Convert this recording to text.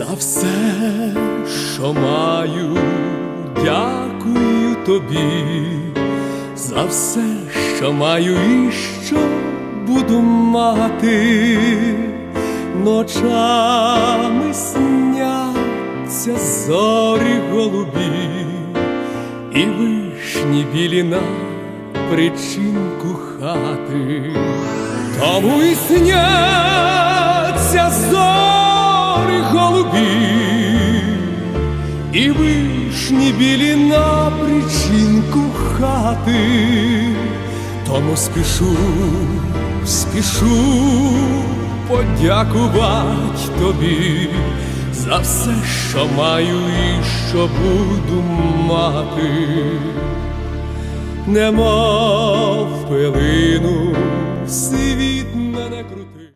За все, що маю, дякую тобі, за все, що маю і що буду мати, ночами сняться зорі голубі, і вишні білі на причинку хати, тому і сняться зорі голубі, і вишні білі на причинку хати, тому спішу, спішу подякувати тобі за все, що маю і що буду мати. Немов пилину світ